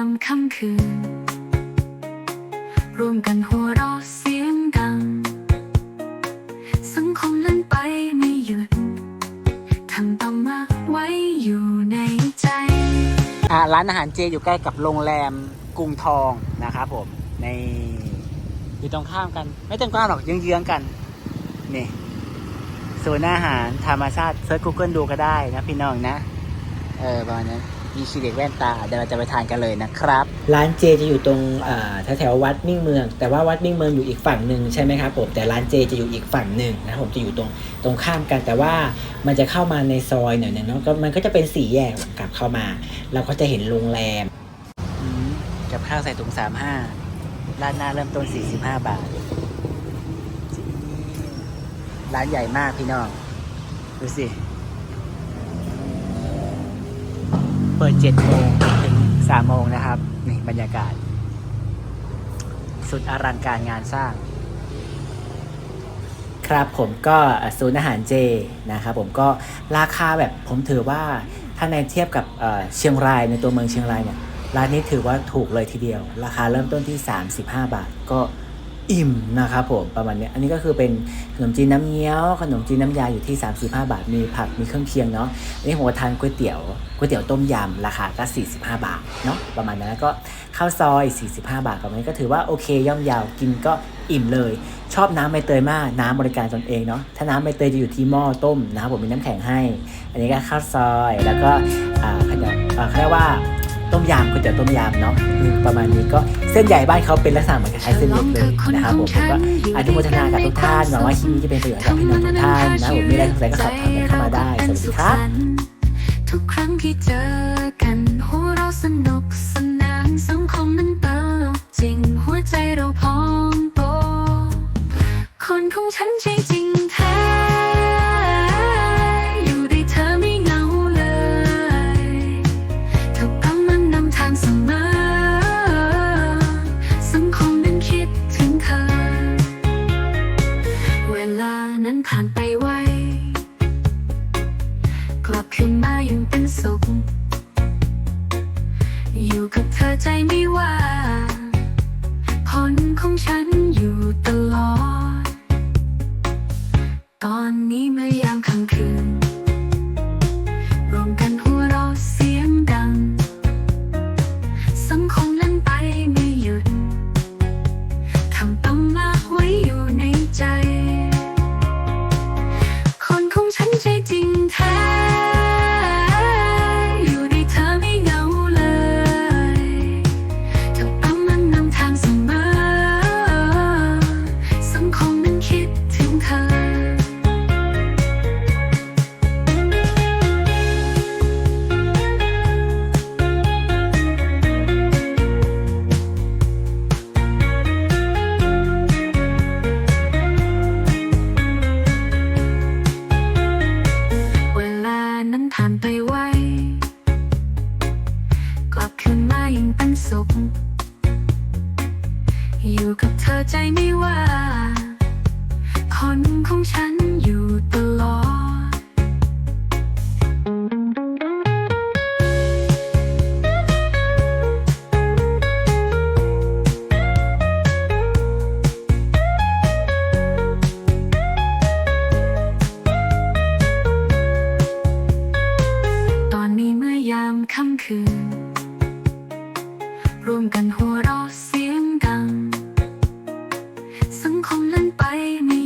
ามค่ำคืน ร่วมกันหัวเราะเสียงดัง สังคมเล่นไปไม่หยุดทำต้องมาไว้อยู่ในใจ อ่าร้านอาหารเจอยู่ใกล้กับโรงแรมกรุงทองนะครับผม ในอยู่ตรงข้ามกัน ไม่ตรงข้ามหรอกเยื้องๆกัน นี่ศูนย์อาหารธรรมชาติเซิร์ช Google ดูก็ได้นะพี่น้องนะ เออประมาณนั้น มีคลินิกแว่นตาเดี๋ยวเราจะไปทานกันเลยนะครับ ร้านเจจะอยู่ตรงแถวแถวๆวัดมิ่งเมือง แต่ว่าวัดมิ่งเมืองอยู่อีกฝั่งหนึ่งใช่ไหมครับผมแต่ร้านเจจะอยู่อีกฝั่งหนึ่งนะครับผมจะอยู่ตรงตรงข้ามกัน แต่ว่ามันจะเข้ามาในซอยหน่อยหนึงเนาะก็มันก็จะเป็นสี่แยกกลับเข้ามา เราก็จะเห็นโรงแรมกับข้าวใส่ถุงสามห้าร้านหน้าเริ่มต้นสี่สิบห้าบาท ร้านใหญ่มากพี่น้อง ดูสิ เปิดเจ็ดโมงถึงสามโมงนะครับ นี่บรรยากาศ สุดอลังการงานสร้าง ครับผมก็ศูนย์อาหารเจนะครับผมก็ราคาแบบผมถือว่าถ้าในเทียบกับเอ่อเชียงรายในตัวเมืองเชียงรายเนี่ยร้านนี้ถือว่าถูกเลยทีเดียว ราคาเริ่มต้นที่ 35 บาทก็ อิ่มนะครับผมประมาณนี้อันนี้ก็คือเป็นขนมจีนน้ำเงี้ยว ขนมจีนน้ำยาอยู่ที่ 35 บาท มีผักมีเครื่องเคียงเนาะอันนี้ผมทานก๋วยเตี๋ยวก๋วยเตี๋ยวต้มยำราคาก็ 45 บาทเนาะประมาณนั้นแล้วก็ข้าวซอย 45 บาทประมาณนี้ก็ถือว่าโอเคย่อมยาวกินก็อิ่มเลย ชอบน้ำใบเตยมากน้ำบริการตนเองเนาะถ้าน้ำใบเตยจะอยู่ที่หม้อต้มนะครับผมมีน้ำแข็งให้ อันนี้ก็ข้าวซอยแล้วก็อ่าขนมอ่าเขาเรียกว่า ต้มยำก๋วยเตี๋ยวต้มยำเนาะประมาณนี้ก็เส้นใหญ่บ้านเขาเป็นลักษณะเหมือนคล้ายๆเส้นเล็กเลยนะครับผมก็อนุโมทนากับทุกท่านหวังว่าคลิปนี้จะเป็นประโยชน์กับพี่น้องทุกท่านนะผมมีอะไรสงสัยก็สอบถามกันเข้ามาได้สวัสดีครับทุกครั้งที่เจอกันหัวเราสนุก ใจไม่ว่า ผลของฉันอยู่ตลอด ตอนนี้ไม่ เป็นสุข อยู่กับเธอใจไม่ว่า คนของฉันอยู่ตลอดตอนนี้เมื่อยามค่ำคืน กันหัวเราะเสียงดัง สังคมนั้นไปไม่